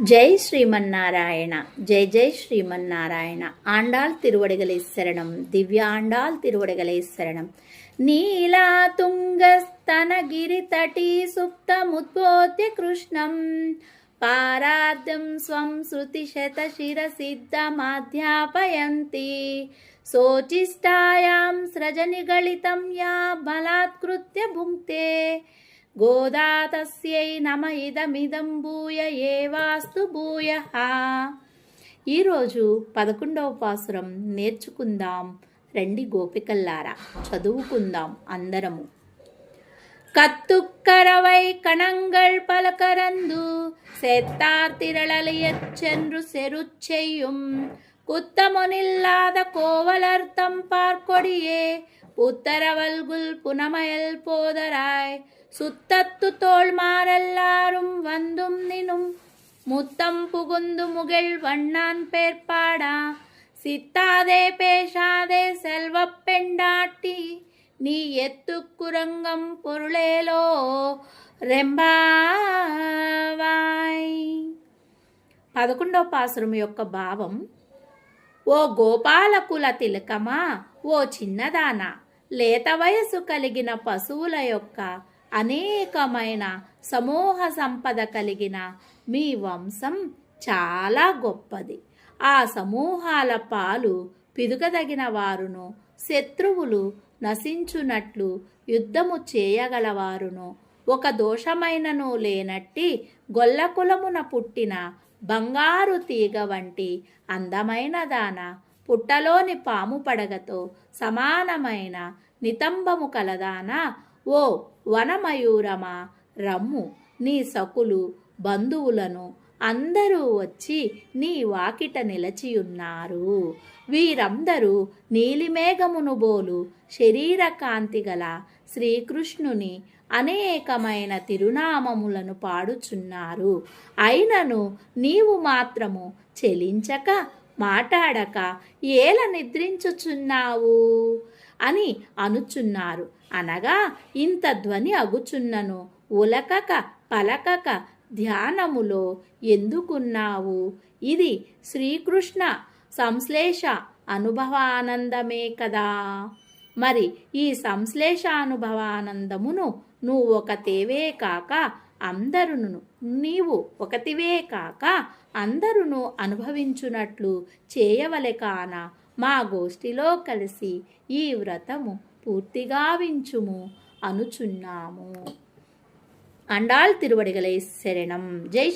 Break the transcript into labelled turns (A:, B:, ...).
A: ஜெய் ஸ்ரீமன்னாராயணா ஜெய் ஜெய் ஸ்ரீமன்னாராயணா ஆண்டாள் திருவடிகளை சரணம் திவ்ய ஆண்டாள் திருவடிகளை சரணம் நீலா துங்கஸ்தனகிரி தட்டி சுப்தமுத்போத்திய கிருஷ்ணம் పారార్థం స్వం శృతి శతశిరసిద్ధమాధ్యాపయంతి శోచిష్టాయాం స్రజనిగళితం యా బలాత్కృత్య భుక్తే గోదాతస్యై నమ ఇదమిదం భూయ ఏ వాస్తు భూయ ఈరోజు పదకొండవ పాసురం నేర్చుకుందాం రండి గోపికల్లారా చదువుకుందాం అందరము. కత్తుక్కరవై కణంగల్ పలకరందు సెత్తార్తిరళలియచ్చెన్రు సెరుచ్చెయ్యుం. కుత్తమునిల్లాద కోవలర్థం పార్కొడియే புத்தரவல்குல் புனமயல் போதராய் சுத்தத்து தோள்மாரெல்லாரும் வந்தும் நினும் முத்தம் புகுந்து முகில் வண்ணான் பேர்ப்பாடா சித்தாதே பேசாதே செல்வப் பெண்டாட்டி నీ ఎత్తుకురంగం పొరుళేలో రెంబావాయ్ పదకొండవ పాసురం యొక్క భావం ఓ గోపాలకుల తిలకమా ఓ చిన్నదాన లేత వయసు కలిగిన పశువుల యొక్క అనేకమైన సమూహ సంపద కలిగిన మీ వంశం చాలా గొప్పది. ఆ సమూహాల పాలు పిదుగదగిన వారును శత్రువులు నశించునట్లు యుద్ధము చేయగలవారును. ఒక దోషమైనను లేనట్టి గొల్లకులమున పుట్టిన బంగారు తీగ వంటి అందమైన దాన పుట్టలోని పాము పడగతో సమానమైన నితంబము కలదానా? ఓ వనమయూరమా రమ్ము నీ సకులు బంధువులను అందరూ వచ్చి నీ వాకిట నిలచియున్నారు. వీరందరూ నీలిమేఘమును బోలు శరీర కాంతి గల శ్రీకృష్ణుని అనేకమైన తిరునామములను పాడుచున్నారు. అయినను నీవు మాత్రము చెలించక మాటాడక ఏల నిద్రించుచున్నావు? అని అనుచున్నారు. అనగా ఇంత ధ్వని అగుచున్నను ఉలకక పలకక ధ్యానములో ఎందుకున్నావు? ఇది శ్రీకృష్ణ సంశ్లేష అనుభవానందమే కదా. మరి ఈ సంశ్లేషానుభవానందమును నువ్వు ఒకతేవే కాక అందరును నీవు ఒకటివే కాక అందరును అనుభవించునట్లు చేయవలె కాన మా గోష్ఠిలో కలిసి ఈ వ్రతము పూర్తిగా వించుము అనుచున్నాము. అండాల్ తిరువడిగలై శరణం. జై